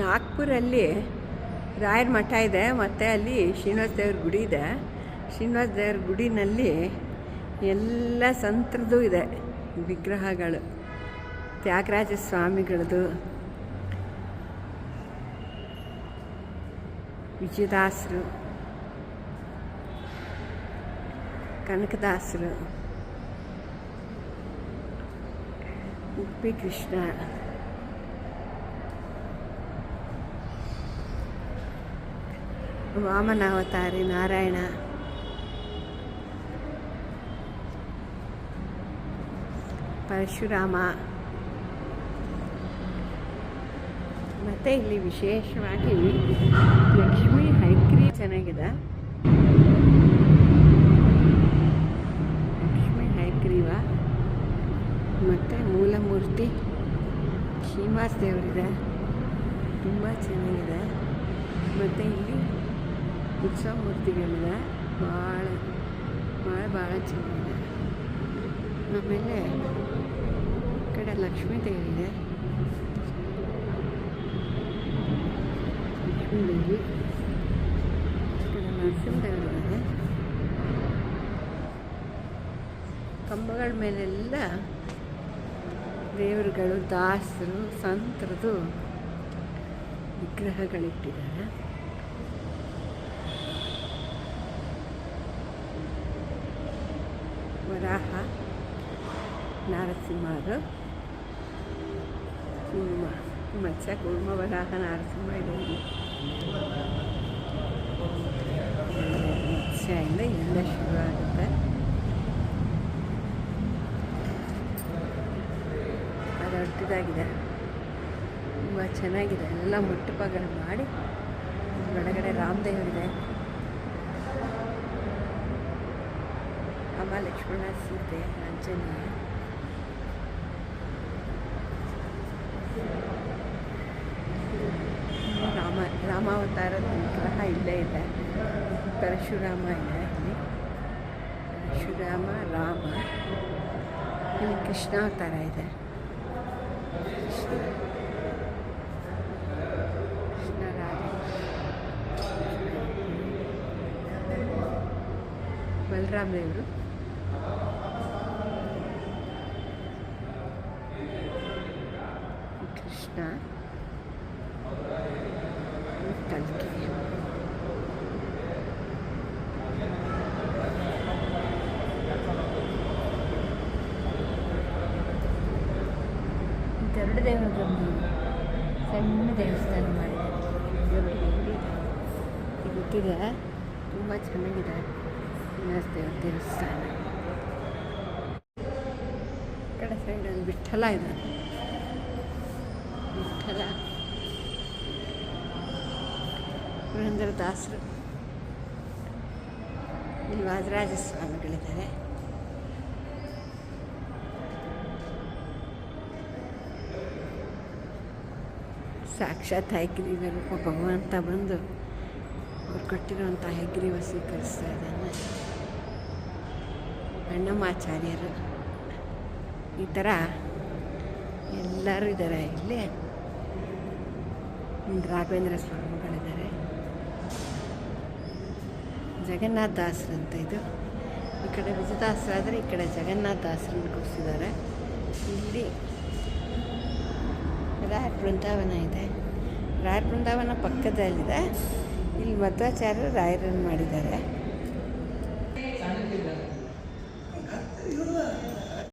ನಾಗ್ಪುರಲ್ಲಿ ರಾಯರ ಮಠ ಇದೆ, ಮತ್ತು ಅಲ್ಲಿ ಶ್ರೀನಿವಾಸ ದೇವ್ರ ಗುಡಿ ಇದೆ. ಶ್ರೀನಿವಾಸ ದೇವ್ರ ಗುಡಿನಲ್ಲಿ ಎಲ್ಲ ಸಂತ್ರದ್ದು ಇದೆ, ವಿಗ್ರಹಗಳು, ತ್ಯಾಗರಾಜ ಸ್ವಾಮಿಗಳದು ವಿಜಯದಾಸರು, ಕನಕದಾಸರು ಉಪ್ಪಿ ಕೃಷ್ಣ ವಾಮನಾವತಾರಿ ನಾರಾಯಣ. ಪರಶುರಾಮ. ಮತ್ತು ಇಲ್ಲಿ ವಿಶೇಷವಾಗಿ ಲಕ್ಷ್ಮೀ ಹೈಕ್ರಿ ಚೆನ್ನಾಗಿದೆ. ಲಕ್ಷ್ಮೀ ಹೈಗ್ರೀವ ಮತ್ತು ಮೂಲಮೂರ್ತಿ ಶ್ರೀನಿವಾಸ ದೇವರಿದೆ. ತುಂಬ ಚೆನ್ನಾಗಿದೆ. ಮತ್ತು ಇಲ್ಲಿ ಉತ್ಸವ ಮೂರ್ತಿಗಳಿದೆ ಭಾಳ ಭಾಳ ಭಾಳ ಚೆನ್ನಾಗಿದೆ. ಆಮೇಲೆ ಈ ಕಡೆ ಲಕ್ಷ್ಮೀ ದೇವಿದೆ ದೇವಿ. ಈ ಕಡೆ ನರಸಿಂಹದೇವರಿದೆ ಕಂಬಗಳ ಮೇಲೆಲ್ಲ ದೇವರುಗಳು ದಾಸರು ಸಂತರದು ವಿಗ್ರಹಗಳಿಟ್ಟಿದ್ದಾರೆ. ವರಾಹ ನಾರಸಿಂಹರು. ಕುರ್ಮ ಮತ್ಸ್ಯ ಕುರ್ಮ ವರಾಹ ನಾರಸಿಂಹ ಇದೆ ಮತ್ಸ್ಯಿಂದ ಎಲ್ಲ ಶುರು ಆಗುತ್ತೆ. ಅದು ದೊಡ್ಡದಾಗಿದೆ ತುಂಬ ಚೆನ್ನಾಗಿದೆ. ಎಲ್ಲ ಮಂಟಪಗಳು ಮಾಡಿ. ಒಳಗಡೆ ರಾಮದೇವರಿದೆ. ಅಮ್ಮ ಲಕ್ಷ್ಮಣ ಸೀತೆ ಆಂಜನೇಯ ರಾಮ ರಾಮಾವತಾರದ ವಿಗ್ರಹ ಇಲ್ಲೇ ಇದೆ ಪರಶುರಾಮ ಇದೆ ಇಲ್ಲಿ ಪರಶುರಾಮ ರಾಮ ಇಲ್ಲಿ ಕೃಷ್ಣಾವತಾರ ಇದೆ ಕೃಷ್ಣ ಬಲರಾಮ ದೇವರು ಕೃಷ್ಣ. ಕಲ್ಕಿ ಗರುಡ ದೇವರದೊಂದು ಸಣ್ಣ ದೇವಸ್ಥಾನ ಮಾಡಿದ್ದಾರೆ. ಗರುಡ ಗುಡಿ ಇದು ಗೊತ್ತಿದೆ ತುಂಬ ಚೆನ್ನಾಗಿದೆ. ದೇವಸ್ಥಾನ ಈ ಕಡೆ ಸೈಡಲ್ಲಿ ವಿಠಲ ಇದೆ ವಿಠಲ ಪುರಂದರದಾಸರು ಇಲ್ಲಿ ವಾದರಾಜ ಸ್ವಾಮಿಗಳಿದ್ದಾರೆ. ಸಾಕ್ಷಾತ್ ಹೈಗ್ರೀವರು ರೂಪ ಭಗವಂತ ಬಂದು ಅವ್ರು ಕೊಟ್ಟಿರುವಂಥ ಹೈಗ್ರೀವ ಸ್ವೀಕರಿಸ್ತಾ ಇದ್ದಾನೆ. ಅಣ್ಣಮಾಚಾರ್ಯರು. ಈ ಥರ ಎಲ್ಲರೂ ಇದ್ದಾರೆ ಇಲ್ಲಿ. ರಾಘವೇಂದ್ರ ಸ್ವಾಮಿಗಳಿದ್ದಾರೆ. ಜಗನ್ನಾಥ ದಾಸರು ಅಂತ ಇದು. ಈ ಕಡೆ ವಿಜಯದಾಸರಾದರೆ ಈ ಕಡೆ ಜಗನ್ನಾಥ ದಾಸರನ್ನು ಕೂರಿಸಿದ್ದಾರೆ. ಇಲ್ಲಿ ರಾಯರ್ ಬೃಂದಾವನ ಇದೆ. ರಾಯರ್ ಬೃಂದಾವನ ಪಕ್ಕದಲ್ಲಿದೆ. ಇಲ್ಲಿ ಮಧ್ವಾಚಾರ್ಯರು ರಾಯರನ್ನು ಮಾಡಿದ್ದಾರೆ.